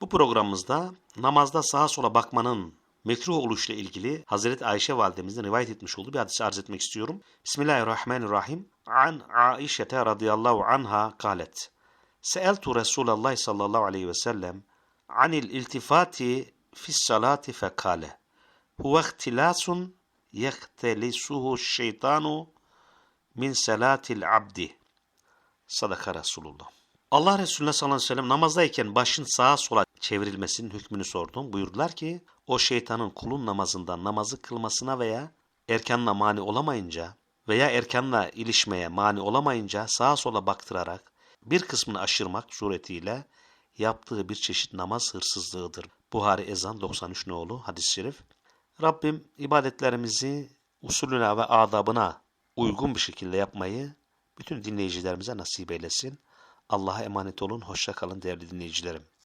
Bu programımızda namazda sağa sola bakmanın mekruh oluşla ilgili Hazreti Ayşe validemizin rivayet etmiş olduğu bir hadisi arz etmek istiyorum. Bismillahirrahmanirrahim. An Aişete radıyallahu anha kalet. Seeltu Resulallah sallallahu aleyhi ve sellem anil iltifati fis salati fekale. Huve ihtilasun yehtelisuhu şeytanu min salatil abdi. Sadaka Resulullah. Allah Resulüne sallallahu aleyhi ve sellem namazdayken başın sağa sola çevrilmesinin hükmünü sordum. Buyurdular ki o şeytanın kulun namazından namazı kılmasına veya erkanla mani olamayınca veya erkanla ilişmeye mani olamayınca sağa sola baktırarak bir kısmını aşırmak suretiyle yaptığı bir çeşit namaz hırsızlığıdır. Buhari Ezan 93 nolu hadis-i şerif. Rabbim ibadetlerimizi usulüne ve adabına uygun bir şekilde yapmayı bütün dinleyicilerimize nasip eylesin. Allah'a emanet olun. Hoşça kalın değerli dinleyicilerim.